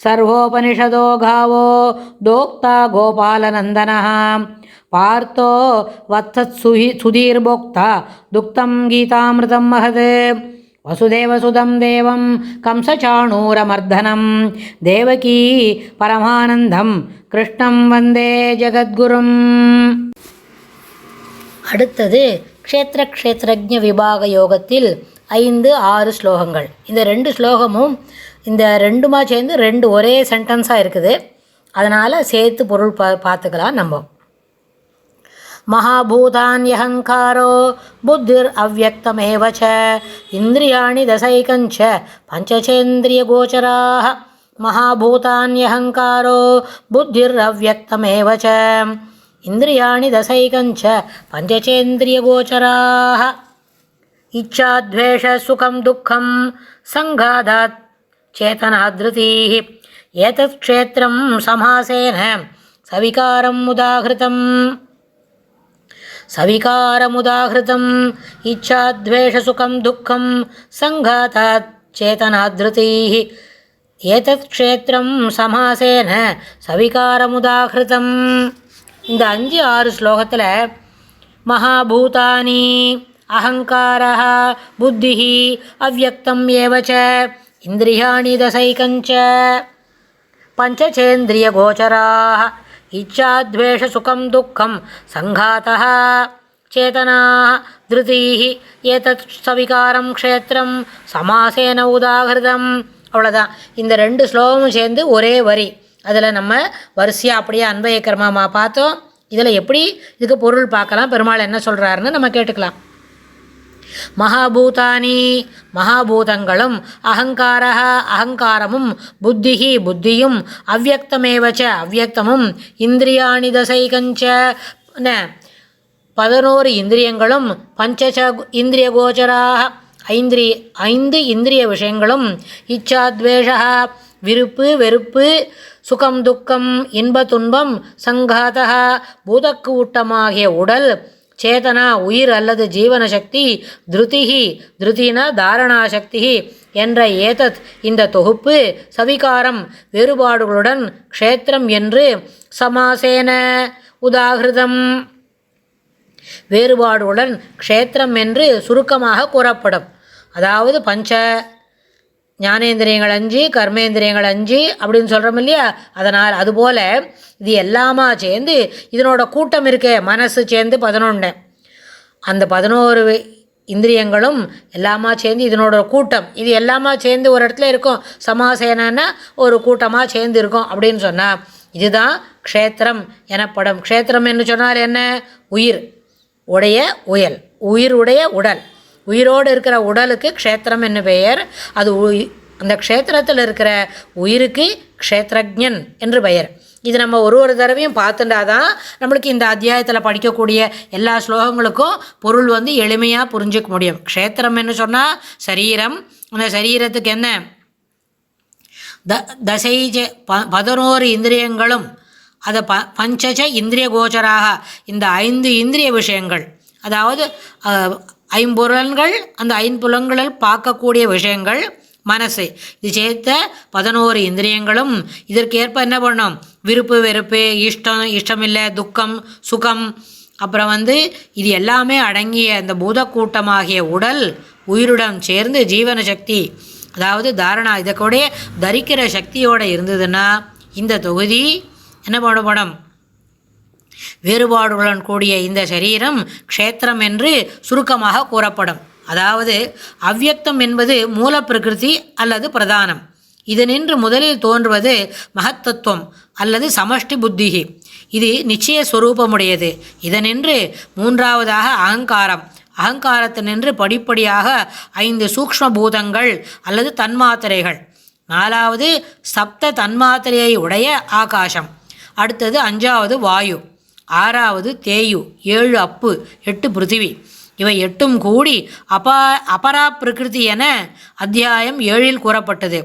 ಸರ್ವೋಪನಿಷದೋ ಗಾವೋ ದೋಕ್ತ ಗೋಪಾಲನಂದನ ಪಾರ್ಥೋ ವತ್ಸತ್ಸುಹಿ ಸುಧೀರ್ಭೋಕ್ತ ದುಕ್ತಂ ಗೀತಾಮೃತಂ ಮಹತ್ ವಸುದೇವಸುಧಂ ದೇವಂ ಕಂಸಚಾಣೂರಮರ್ಧನಂ ದೇವಕೀ ಪರಮಾನಂದಂ கிருஷ்ணம் வந்தே ஜெகத்குரும் அடுத்தது க்ஷேத்திர க்ஷேத்திரஜ விபாக யோகத்தில் ஐந்து ஆறு ஸ்லோகங்கள் இந்த ரெண்டு ஸ்லோகமும் இந்த ரெண்டுமா சேர்ந்து ரெண்டு ஒரே சென்டென்ஸாக இருக்குது. அதனால் சேர்த்து பொருள் பா பார்த்துக்கலாம் நம்ம. மகாபூதான்யகங்காரோ புத்திர் அவ்வக்தமேவச்ச இந்திரியாணி தசைகஞ்ச பஞ்சசேந்திரிய கோச்சராக. மகாபூதான்யகங்காரோ புத்திர் அவ்வக்தமேவச்ச இந்திரியாணி தசைகஞ்ச பஞ்சச்சேந்திரிய கோச்சராக. இச்சாத்வேஷ சுகம் துக்கம் சங்காதாத் चेतनाधृतिः एतत् क्षेत्रं समासेन सविकारम् उदाहृतम् सविकारमुदाहृतम् इच्छाद्वेषसुखं दुःखं सङ्घातात् चेतनाधृतिः एतत् க்ஷேத்திரம் சமாசேன சவிகாரமுதாகிருதம் இந்த அஞ்சு ஆறு ஸ்லோகத்தில் மகாபூதானி அகங்காரா புத்தி அவ்வக்தம் ஏவச்ச இந்திரியாணி தசைக்கஞ்ச पञ्चचेन्द्रियगोचराः इच्छाद्वेषसुखं दुःखं सङ्घातः चेतनाः धृतिः एतत् சவிகாரம் க்ஷேத்திரம் சமாசேன உதாகிருதம் அவ்வளோதான் இந்த ரெண்டு ஸ்லோகமும் சேர்ந்து ஒரே வரி அதில் நம்ம வரிசையாக அப்படியே அன்பய கிரமமாக பார்த்தோம் இதில் எப்படி இதுக்கு பொருள் பார்க்கலாம் பெருமாள் என்ன சொல்கிறாருன்னு நம்ம கேட்டுக்கலாம் மகாபூதானி மகாபூதங்களும் அகங்காரா அகங்காரமும் புத்திஹி புத்தியும் அவ்வக்தமேவச்ச அவ்வக்தமும் இந்திரியாணி தசைகஞ்ச பதினோரு இந்திரியங்களும் பஞ்சச இந்திரிய கோச்சராக ஐந்திரிய ஐந்து இந்திரிய விஷயங்களும் இச்சாத்வேஷா விருப்பு வெறுப்பு சுகம் துக்கம் இன்ப துன்பம் சங்காதா பூதக்கூட்டமாகிய உடல் சேதனா உயிர் அல்லது ஜீவன சக்தி திருதிஹி திருதினா தாரணா சக்தி என்ற ஏதத் இந்த தொகுப்பு சவிகாரம் வேறுபாடுகளுடன் க்ஷேத்திரம் என்று சமாசேன உதாகிருதம். வேறுபாடுடன் க்ஷேத்திரம் என்று சுருக்கமாக கூறப்படும். அதாவது பஞ்ச ஞானேந்திரியங்கள் அஞ்சு கர்மேந்திரியங்கள் அஞ்சு அப்படின்னு சொல்கிறோம் இல்லையா? அதனால் அதுபோல் இது எல்லாமா சேர்ந்து இதனோட கூட்டம் இருக்கே மனசு சேர்ந்து பதினொன்று அந்த பதினோரு இந்திரியங்களும் எல்லாமா சேர்ந்து இதனோட கூட்டம். இது எல்லாமா சேர்ந்து ஒரு இடத்துல இருக்கும். சமாசேனன்னா ஒரு கூட்டமாக சேர்ந்து இருக்கும் அப்படின்னு சொன்னால் இதுதான் க்ஷேத்திரம் எனப்படும். க்ஷேத்திரம் என்று சொன்னால் என்ன? உயிர். உடைய உயல். உயிருடைய உடல். உயிரோடு இருக்கிற உடலுக்கு க்ஷேத்திரம் என்ன பெயர்? அது அந்த க்ஷேத்திரத்தில் இருக்கிற உயிருக்கு க்ஷேத்திரஜன் என்று பெயர். இது நம்ம ஒரு ஒரு தடவையும் பார்த்துட்டா தான் நம்மளுக்கு இந்த அத்தியாயத்தில் படிக்கக்கூடிய எல்லா ஸ்லோகங்களுக்கும் பொருள் வந்து எளிமையாக புரிஞ்சிக்க முடியும். க்ஷேத்திரம் என்ன சொன்னால் சரீரம். அந்த சரீரத்துக்கு என்ன? த தசைஜ ப பதினோரு இந்திரியங்களும் அதை ப பஞ்சஜ இந்திரிய கோச்சராக இந்த ஐந்து இந்திரிய விஷயங்கள் அதாவது ஐம்புலன்கள் அந்த ஐம்புலன்களில் பார்க்கக்கூடிய விஷயங்கள் மனசு. இது சேர்த்த பதினோரு இந்திரியங்களும். இதற்கேற்ப என்ன பண்ணும்? விருப்பு வெறுப்பு இஷ்டம் இஷ்டமில்லை துக்கம் சுகம். அப்புறம் வந்து இது எல்லாமே அடங்கிய அந்த பூதக்கூட்டமாகிய உடல் உயிருடன் சேர்ந்து ஜீவன சக்தி. அதாவது தாரணா இதை கூட தரிக்கிற சக்தியோடு இருந்ததுன்னா இந்த தொகுதி என்ன பண்ணப்படும் வேறுபாடுகளுடன் கூடிய இந்த சரீரம் க்ஷேத்திரம் என்று சுருக்கமாக கூறப்படும். அதாவது அவ்வியக்தம் என்பது மூலப்பிரகிருதி அல்லது பிரதானம். இதனின்று முதலில் தோன்றுவது மகத்தத்துவம் அல்லது சமஷ்டி புத்திகி இது நிச்சய ஸ்வரூபமுடையது இதனின்று மூன்றாவதாக அகங்காரம். அகங்காரத்தினின்று படிப்படியாக ஐந்து சூக்ஷ்ம பூதங்கள் அல்லது தன்மாத்திரைகள். நாலாவது சப்த தன்மாத்திரையை உடைய ஆகாசம். அடுத்தது அஞ்சாவது வாயு. ஆறாவது தேயு ஏழு அப்பு எட்டு பிருத்திவி. இவை எட்டும் கூடி அபா அபரா பிரகிருதி என அத்தியாயம் ஏழில் கூறப்பட்டது.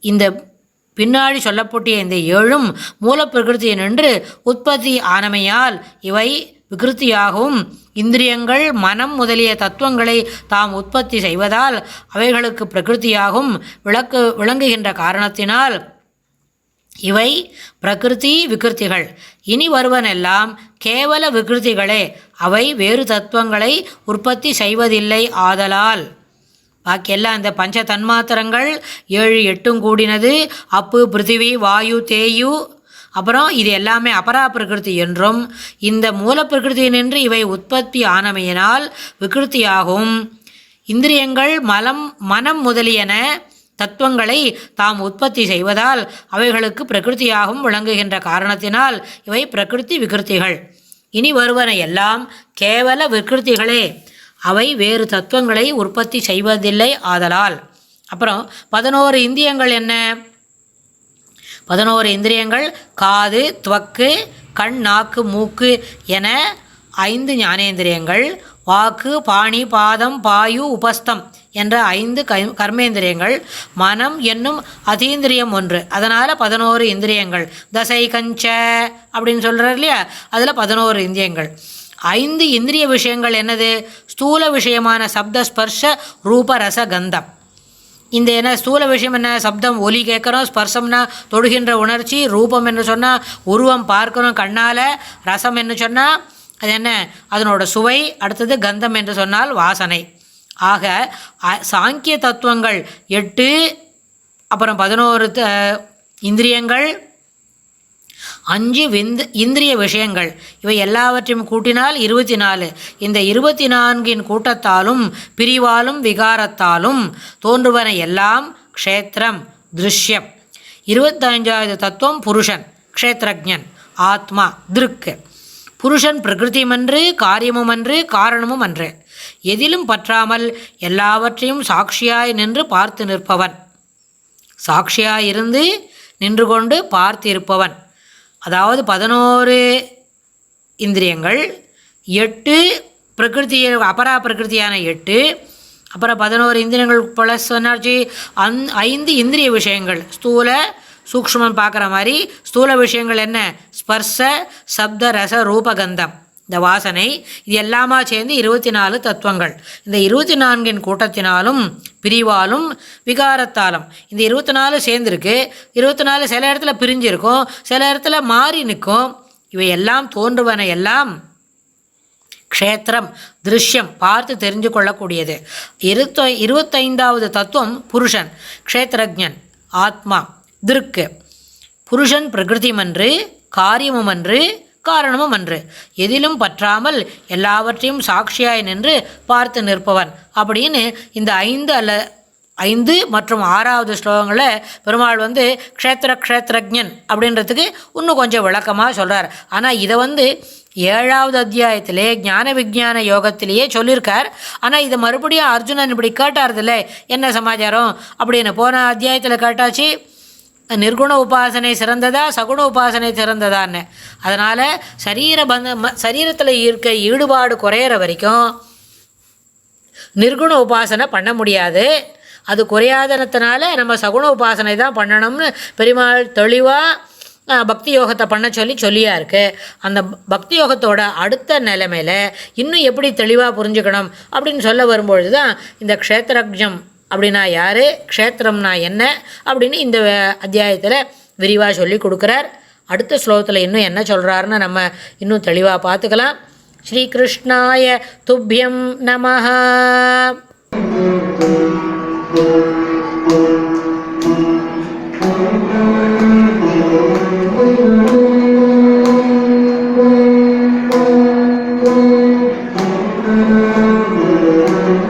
இந்த பின்னாடி சொல்லப்பட்டிய இந்த ஏழும் மூலப்பிரகிருதி நின்று உற்பத்தி ஆனமையால் இவை விகிருத்தியாகவும் இந்திரியங்கள் மனம் முதலிய தத்துவங்களை தாம் உற்பத்தி செய்வதால் அவைகளுக்கு பிரகிருத்தியாகவும் விளக்கு விளங்குகின்ற காரணத்தினால் இவை பிரகிருதி விகிருத்திகள். இனி வருவனெல்லாம் கேவல விகிருத்திகளே அவை வேறு தத்துவங்களை உற்பத்தி செய்வதில்லை ஆதலால். பாக்கியெல்லாம் அந்த பஞ்ச தன்மாத்திரங்கள் ஏழு எட்டும் கூடினது அப்பு பிருத்திவி வாயு தேயு. அப்புறம் இது எல்லாமே அபரா பிரகிருதி என்றும் இந்த மூலப்பிரகிருதி நின்று இவை உற்பத்தி ஆனமையினால் விகிருத்தியாகும். இந்திரியங்கள் மலம் மனம் முதலியன தத்துவங்களை தாம் உற்பத்தி செய்வதால் அவைகளுக்கு பிரகிருதியாகவும் விளங்குகின்ற காரணத்தினால் இவை பிரகிருதி விகிருத்திகள். இனி வருவன எல்லாம் கேவல விகிருத்திகளே. அவை வேறு தத்துவங்களை உற்பத்தி செய்வதில்லை ஆதலால். அப்புறம் பதினோரு இந்தியங்கள் என்ன? பதினோரு இந்திரியங்கள் காது துவக்கு கண் நாக்கு மூக்கு என ஐந்து ஞானேந்திரியங்கள். வாக்கு பாணி பாதம் பாயு உபஸ்தம் என்ற ஐந்து க கர்மேந்திரியங்கள் மனம் என்னும் அதீந்திரியம் ஒன்று. அதனால் பதினோரு இந்திரியங்கள். தசை கஞ்ச அப்படின்னு சொல்கிறார் இல்லையா? அதில் பதினோரு இந்திரியங்கள். ஐந்து இந்திரிய விஷயங்கள் என்னது? ஸ்தூல விஷயமான சப்த ஸ்பர்ஷ ரூப ரச கந்தம். இந்த என்ன ஸ்தூல விஷயம் என்ன? சப்தம் ஒலி கேட்குறோம் ஸ்பர்சம்னா தொடுகின்ற உணர்ச்சி ரூபம் என்று சொன்னால் உருவம் பார்க்கணும் கண்ணால் ரசம் என்று சொன்னால் அது என்ன? அதனோட சுவை அடுத்தது கந்தம் என்று சொன்னால் வாசனை. ஆக சாங்கிய தத்துவங்கள் எட்டு அப்புறம் பதினோரு த இந்திரியங்கள் அஞ்சு விந்து இந்திரிய விஷயங்கள். இவை எல்லாவற்றையும் கூட்டினால் இருபத்தி நாலு இந்த இருபத்தி நான்கின் கூட்டத்தாலும் பிரிவாலும் விகாரத்தாலும் தோன்றுவன எல்லாம் க்ஷேத்திரம் திருஷ்யம். இருபத்தஞ்சாவது தத்துவம் புருஷன் க்ஷேத்ரஜன் ஆத்மா திருக்கு. புருஷன் பிரகிருதியுமன்று காரியமுமன்று காரணமும் அன்று எதிலும் பற்றாமல் எல்லாவற்றையும் சாட்சியாய் நின்று பார்த்து நிற்பவன். சாட்சியாயிருந்து நின்று கொண்டு பார்த்திருப்பவன். அதாவது பதினோரு இந்திரியங்கள் எட்டு பிரகிருதி அபரா பிரகிருதியான எட்டு அப்புறம் பதினோரு இந்திரியங்கள் ப்ளஸ் என்னாச்சு அந் ஐந்து இந்திரிய விஷயங்கள் ஸ்தூல சூக்ஷ்மம் பார்க்குற மாதிரி ஸ்தூல விஷயங்கள் என்ன? ஸ்பர்ச சப்த ரச ரூபகந்தம். இந்த வாசனை இது எல்லாமா சேர்ந்து இருபத்தி நாலு தத்துவங்கள். இந்த இருபத்தி நான்கின் கூட்டத்தினாலும் பிரிவாலும் விகாரத்தாலும். இந்த இருபத்தி நாலு சேர்ந்துருக்கு. இருபத்தி நாலு சில இடத்துல பிரிஞ்சிருக்கும். சில இடத்துல மாறி நிற்கும். இவை எல்லாம் தோன்றுவன எல்லாம் க்ஷேத்திரம் திருஷ்யம் பார்த்து தெரிஞ்சு கொள்ளக்கூடியது. இருத்த இருபத்தைந்தாவது தத்துவம் புருஷன் க்ஷேத்திரஜன் ஆத்மா. திருக்கு. புருஷன் பிரகிருதிமன்று காரியமுமன்று காரணமும் அன்று எதிலும் பற்றாமல் எல்லாவற்றையும் சாட்சியாய் நின்று பார்த்து நிற்பவன். அப்படின்னு இந்த ஐந்து அல்ல ஐந்து மற்றும் ஆறாவது ஸ்லோகங்களை பெருமாள் வந்து க்ஷேத்திர க்ஷேத்திரஜன் அப்படின்றதுக்கு இன்னும் கொஞ்சம் விளக்கமாக சொல்கிறார் ஆனால் இதை வந்து ஏழாவது அத்தியாயத்திலே ஞான விஜான யோகத்திலேயே சொல்லியிருக்கார். ஆனால் இதை மறுபடியும் அர்ஜுனன் இப்படி கேட்டார்தில்ல. என்ன சமாச்சாரம்? அப்படின்னு போன அத்தியாயத்தில் கேட்டாச்சு. நிர்குண உபாசனை சிறந்ததா சகுண உபாசனை சிறந்ததான்னு. அதனால் சரீர பந்த ம சரீரத்தில் இருக்க ஈடுபாடு குறையிற வரைக்கும் நிர்குண உபாசனை பண்ண முடியாது. அது குறையாதனத்தினால நம்ம சகுண உபாசனை தான் பண்ணணும்னு பெருமாள் தெளிவாக பக்தி யோகத்தை பண்ண சொல்லி சொல்லியா இருக்கு. அந்த பக்தி யோகத்தோட அடுத்த நிலைமையில் இன்னும் எப்படி தெளிவாக புரிஞ்சுக்கணும் அப்படின்னு சொல்ல வரும்பொழுது தான் இந்த க்ஷேத்திரஜம் அப்படின்னா யார்? க்ஷேத்திரம்னா என்ன? அப்படின்னு இந்த அத்தியாயத்தில் விரிவாக சொல்லி கொடுக்குறார். அடுத்த ஸ்லோகத்தில் இன்னும் என்ன சொல்கிறாருன்னு நம்ம இன்னும் தெளிவாக பார்த்துக்கலாம். ஸ்ரீகிருஷ்ணாய துப்பியம் நமஹா.